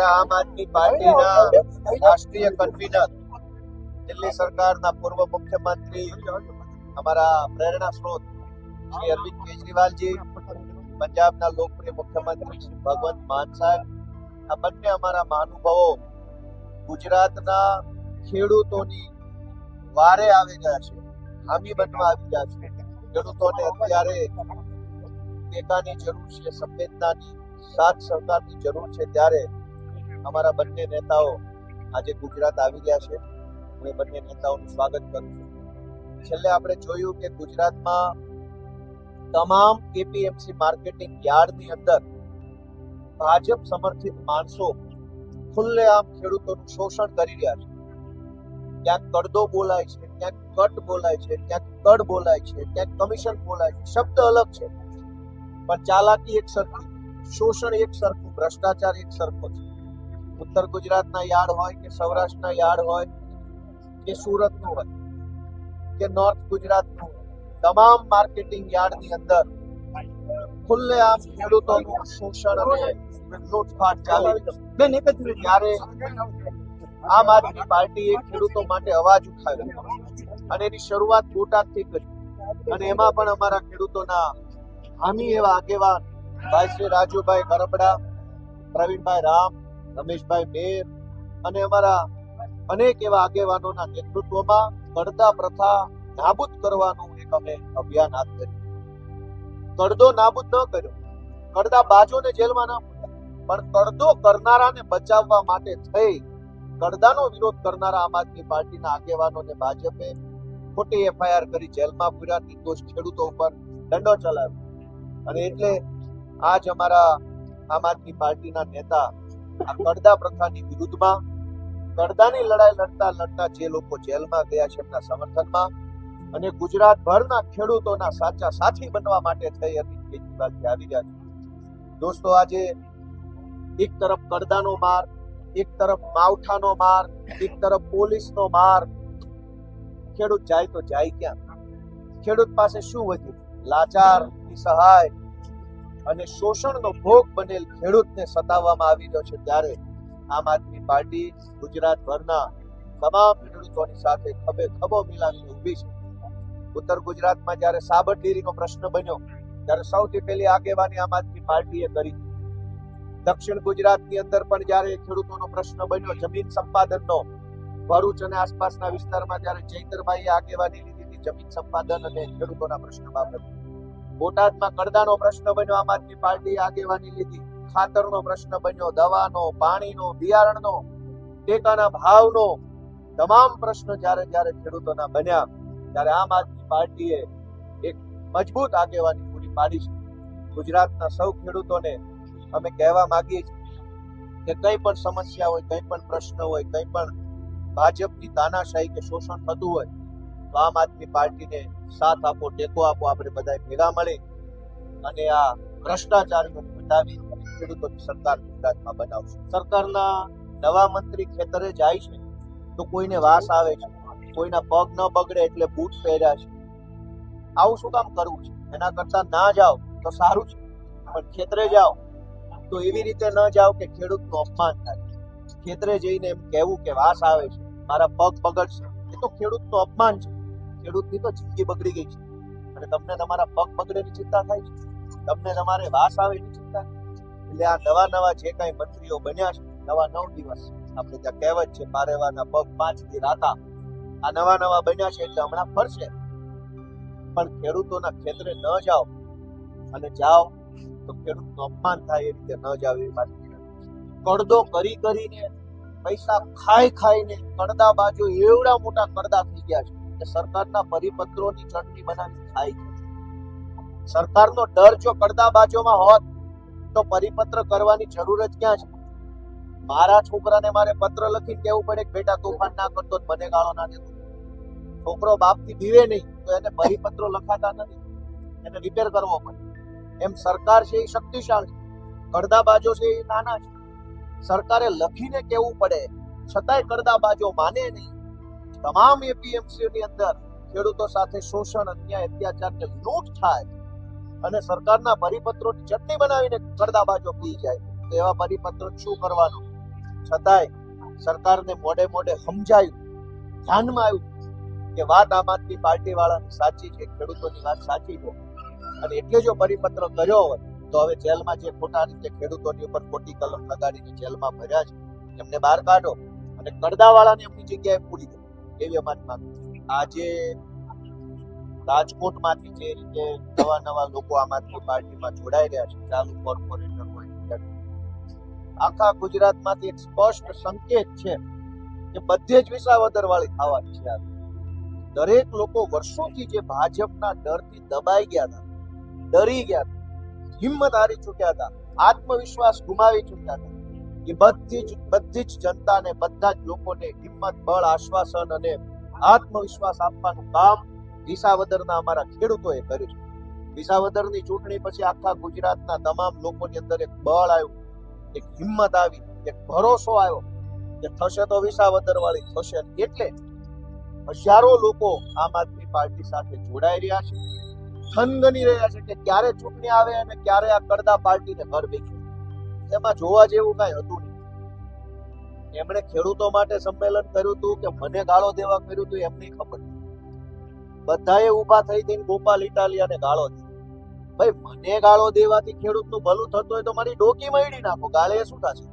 અમારા આમ આદમી પાર્ટીના રાષ્ટ્રીય કન્વીનર દિલ્હી સરકારના પૂર્વ મુખ્યમંત્રી, અમારા પ્રેરણા સ્ત્રોત, શ્રી અરવિંદ કેજરીવાલજી, પંજાબના લોકપ્રિય મુખ્યમંત્રી શ્રી ભગવંત માન સાહેબ, આ બંને અમારા મહાનુભાવો ગુજરાતના ખેડૂતોની વારે આવી ગયા છે હામી બનવા આવી ગયા છે. ખેડૂતોને અત્યારે ટેકાની જરૂર છે, સંવેદનાની સાથ સહકારની જરૂર છે, ત્યારે અમારા બંને નેતાઓ આજે ગુજરાત આવી ગયા છે. હું એ બંને નેતાઓનું સ્વાગત કરું છું. છેલ્લે આપણે જોયું કે ગુજરાતમાં તમામ એપીએમસી માર્કેટિંગ યાર્ડની અંદર ભાજપ સમર્થિત માણસો ખુલ્લેઆમ ખેડૂતોનું શોષણ કરી રહ્યા છે. ક્યાંક કડદો બોલાય છે, ક્યાંક કટ બોલાય છે, ક્યાંક કડ બોલાય છે, ક્યાંક કમિશન બોલાય છે, શબ્દ અલગ છે. પણ ચાલાકી એક સરખી, શોષણ એક સરખું, ભ્રષ્ટાચાર એક સરખો છે. ઉત્તર ગુજરાતના યાર્ડ હોય કે સૌરાષ્ટ્રના યાર્ડ હોય કે સુરતનું હોય કે નોર્થ ગુજરાતનું તમામ માર્કેટિંગ યાર્ડની અંદર ખુલ્લેઆમ ખેડૂતોનું શોષણ અને લૂંટફાટ ચાલી બેન એક જ મિનિટ આમ આદમી પાર્ટીએ ખેડૂતો માટે અવાજ ઉઠાવ્યો અને એની શરૂઆત બોટાદથી કરી. અને એમાં પણ અમારા ખેડૂતોના હામી એવા આગેવાન ભાઈ શ્રી રાજુભાઈ ગરબડા પ્રવીણભાઈ રામ રમેશભાઈ મેર અને અમારા અનેક એવા આગેવાનોના નેતૃત્વમાં કડદા પ્રથા નાબૂદ કરવાનું એક અમે અભિયાન હાથ ધર્યું. કડદો નાબૂદ ન કર્યો. કડદા બાજોને જેલમાં ન પણ કડદો કરનારાને બચાવવા માટે થઈ કડદાનો વિરોધ કરનારા આમ આદમી પાર્ટીના આગેવાનોને ભાજપે ખોટી એફઆઈઆર કરી જેલમાં પૂર્યા નિર્દોષ ખેડૂતો ઉપર દંડો ચલાવ્યો. અને એટલે આજ અમારા આમ આદમી પાર્ટીના નેતા આ કડદા પ્રથાની વિરુદ્ધમાં કડદાની લડાઈ લડતા લડતા જે લોકો જેલમાં ગયા છે એમના સમર્થનમાં અને ગુજરાતભરના ખેડૂતોના સાચા સાથી બનવા માટે થઈ હતી કેજરીવાલજી આવી રહ્યા છે. દોસ્તો, આજે એક તરફ કડદાનો માર, એક તરફ માવઠાનો માર, એક તરફ પોલીસનો માર. ખેડૂત જાય તો જાય ક્યાં? ખેડૂત પાસે શું વધ્યું? લાચાર સહાય અને શોષણનો ભોગ બનેલ ખેડૂતને સતાવવામાં આવી રહ્યો છે ત્યારે આમ આદમી પાર્ટી ગુજરાતભરના તમામ ખેડૂતોની સાથે ખભે ખભો મિલાવીને ઊભી છે. ઉત્તર ગુજરાતમાં જ્યારે સાબર ડેરીનો પ્રશ્ન બન્યો, ત્યારે સૌથી પહેલી આગેવાની આમ આદમી પાર્ટીએ કરી. દક્ષિણ ગુજરાતની અંદર પણ જ્યારે ખેડૂતોનો પ્રશ્ન બન્યો, જમીન સંપાદનનો, ભરૂચ અને આસપાસના વિસ્તારમાં જ્યારે જયંતરભાઈએ આગેવાની લીધી જમીન સંપાદન અને ખેડૂતોના પ્રશ્ન બાબતે બોટાદમાં કડદાનો પ્રશ્ન બન્યો. આમ આદમી પાર્ટીએ આગેવાની લીધી. ખાતરનો પ્રશ્ન બન્યો. દવાનો, પાણીનો, બિયારણનો, ટેકાના ભાવનો તમામ પ્રશ્ન જ્યારે જ્યારે ખેડૂતોના બન્યા, ત્યારે આમ આદમી પાર્ટીએ એક મજબૂત આગેવાની પૂરી પાડી છે. ગુજરાતના સૌ ખેડૂતોને અમે કહેવા માંગીએ છીએ કે કઈ પણ સમસ્યા હોય, કઈ પણ પ્રશ્ન હોય, કઈ પણ ભાજપની તાનાશાહી કે શોષણ થતું હોય આમ આદમી પાર્ટીને સાથ આપો, ટેકો આપો, આપણે બધા ભેગા મળી અને આ ભ્રષ્ટાચારને મટાવી ખેડૂતો સરકાર ગુજરાતમાં બનાવશે. સરકારના નવા મંત્રી ખેતરે જાય છે તો કોઈને વાસ આવે છે, કોઈના પગ ન બગડે એટલે બૂટ પહેર્યા છે. આવું શું કામ કરવું છે? એના કરતા ના જાઓ તો સારું છે, પણ ખેતરે જાઓ તો એવી રીતે ન જાઓ કે ખેડૂતનું અપમાન થાય. ખેતરે જઈને એમ કહેવું કે વાસ આવે છે, મારા પગ બગડશે, એ તો ખેડૂતનું અપમાન છે. ખેડૂતની તો જિંદગી બગડી ગઈ છે. અને તમને તમારા પગ બગડેની ચિંતા થાય છે? તમને તમારે વાસ આવે એની ચિંતા? એટલે આ નવા નવા જે કાંઈ મંત્રીઓ બન્યા છે, નવા નવ દિવસ, આપણે ત્યાં કહેવત છે પારેવાના પગ પાંચથી રાતા. આ નવા નવા બન્યા છે એટલે હમણાં ફરશે. પણ ખેડૂતોના ખેતરે ન જાઓ અને જાઓ તો ખેડૂતનું અપમાન થાય એ રીતે ન જાવ એ વાત કડદો કરી કરીને, પૈસા ખાઈ ખાઈને, કડદા બાજુ એવડા મોટા કડદા થઈ ગયા છે. કે સરકારના પરિપત્રોની ચટણી બનાવી ખાય છે. સરકારનો ડર જો કડદા બાજુમાં હોત, તો પરિપત્ર કરવાની જરૂર જ ક્યાં છે? મારા છોકરાને મારે પત્ર લખીને કેવું પડે કે બેટા તોફાન ના કરતો મને ગાળો ના દેતો. છોકરો બાપથી દીવે નહીં, તો એને પરિપત્રો લખાતા નથી. એને રિપેર કરવો પડે. એમ સરકાર છે એ શક્તિશાળી. કડદા બાજો છે એ નાના છે. સરકારે લખીને કેવું પડે? છતાંય કડદા બાજો માને નહીં. તમામ એપીએમસીઓની અંદર ખેડૂતો સાથે શોષણ, અન્યાય અત્યાચારને લૂંટ થાય અને સરકારના પરિપત્રોની ચટણી બનાવીને કડદા બાજો પી જાય, તો એવા પરિપત્રો શું કરવાનું? છતાંય સરકારને મોડે મોડે સમજાયું, ધ્યાનમાં આવ્યું કે વાત આમ આદમી પાર્ટી વાળાની સાચી છે, ખેડૂતોની વાત સાચી છે. અને એટલે જો પરિપત્ર કર્યો હોય, તો હવે જેલમાં જે ખોટા રીતે ખેડૂતોની ઉપર ખોટી કલમ લગાડીને જેલમાં ભર્યા છે, એમને બહાર કાઢો અને કરદાવાળાને એમની જગ્યાએ પૂરી દો. એવી અમારી માંગ આજે રાજકોટમાંથી જે રીતે નવા નવા લોકો આમ પાર્ટીમાં જોડાઈ રહ્યા છે, ચાલુ કોર્પોરેટર હોય આખા ગુજરાતમાંથી એક સ્પષ્ટ સંકેત છે કે બધે જ વિસાવદર વાળી થવાની છે દરેક લોકો વર્ષોથી જે ભાજપના ડરથી દબાઈ ગયા હતા, ડરી ગયા હતા, હિંમત હારી ચૂક્યા હતા, આત્મવિશ્વાસ ગુમાવી ચૂક્યા હતા એ બધી જ બધી જ જનતાને, બધા જ લોકોને હિંમત, બળ, આશ્વાસન અને આત્મવિશ્વાસ આપવાનું કામ વિસાવદરના અમારા ખેડૂતોએ કર્યું છે. વિસાવદરની ચૂંટણી પછી આખા ગુજરાતના તમામ લોકોની અંદર એક બળ આવ્યું, એક હિંમત આવી, એક ભરોસો આવ્યો કે થશે તો વિસાવદર વાળી થશે એટલે હજારો લોકો આમ આદમી પાર્ટી સાથે જોડાઈ રહ્યા છે, થનગની રહ્યા છે કે ક્યારે ચૂંટણી આવે અને ક્યારે આ કરદા પાર્ટીને ઘર બેસી એમાં જોવા જેવું કઈ હતું નહીં. એમણે ખેડૂતો માટે સંમેલન કર્યું હતું કે મને ગાળો દેવા કર્યું હતું, એમની ખબર. બધાએ ઊભા થઈ થઈને ગોપાલ ઇટાલિયાને ગાળો દીધો. ભાઈ, મને ગાળો દેવાથી ખેડૂતનું ભલું થતું હોય તો મારી ડોકી મળી નાખો, ગાળે શું થશે?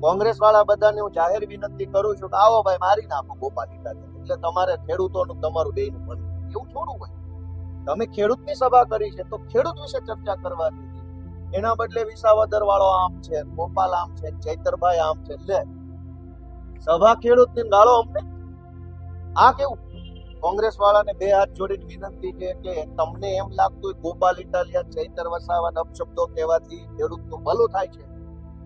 કોંગ્રેસ વાળા બધાને હું જાહેર વિનંતી કરું છું કે આવો ભાઈ, મારી નાખો ગોપાલ ઇટાલિયા એટલે તમારે ખેડૂતોનું, તમારું બેનું ભલું. એવું થોડું હોય. તમે ખેડૂતની સભા કરી છે, તો ખેડૂત વિશે ચર્ચા કરવાની એના બદલે વિસાવદર વાળો આમ છે, ગોપાલ આમ છે, ચૈતરભાઈ આમ છે, લે. સભા ખેડૂતની ગાળો અમને. આ કેવું? કોંગ્રેસ વાળાને બે હાથ જોડીને વિનંતી છે કે તમને એમ લાગતું હોય ગોપાલ ઇટાલિયા ચૈતર, વસાવાના, અપશબ્દો કહેવાથી ખેડૂતનું ભલું થાય છે.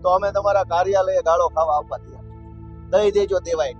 તો અમે તમારા કાર્યાલયે ગાળો ખાવા તૈયાર છીએ. દઈ દેજો દેવાય